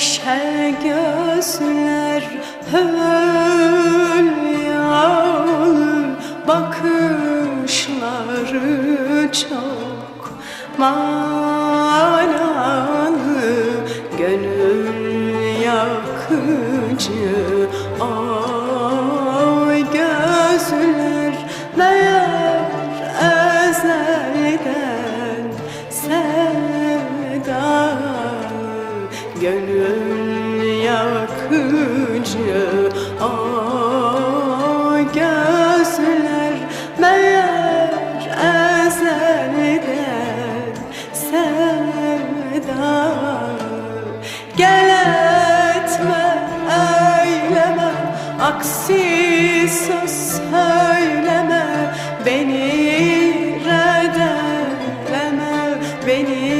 Şel gözler hülyalı Bakışları çok manalı Gönül yakıcı Gönül yakıcı gözler meğer ezelden sevda Gel etme eyleme aksi söz söyleme beni redeleme beni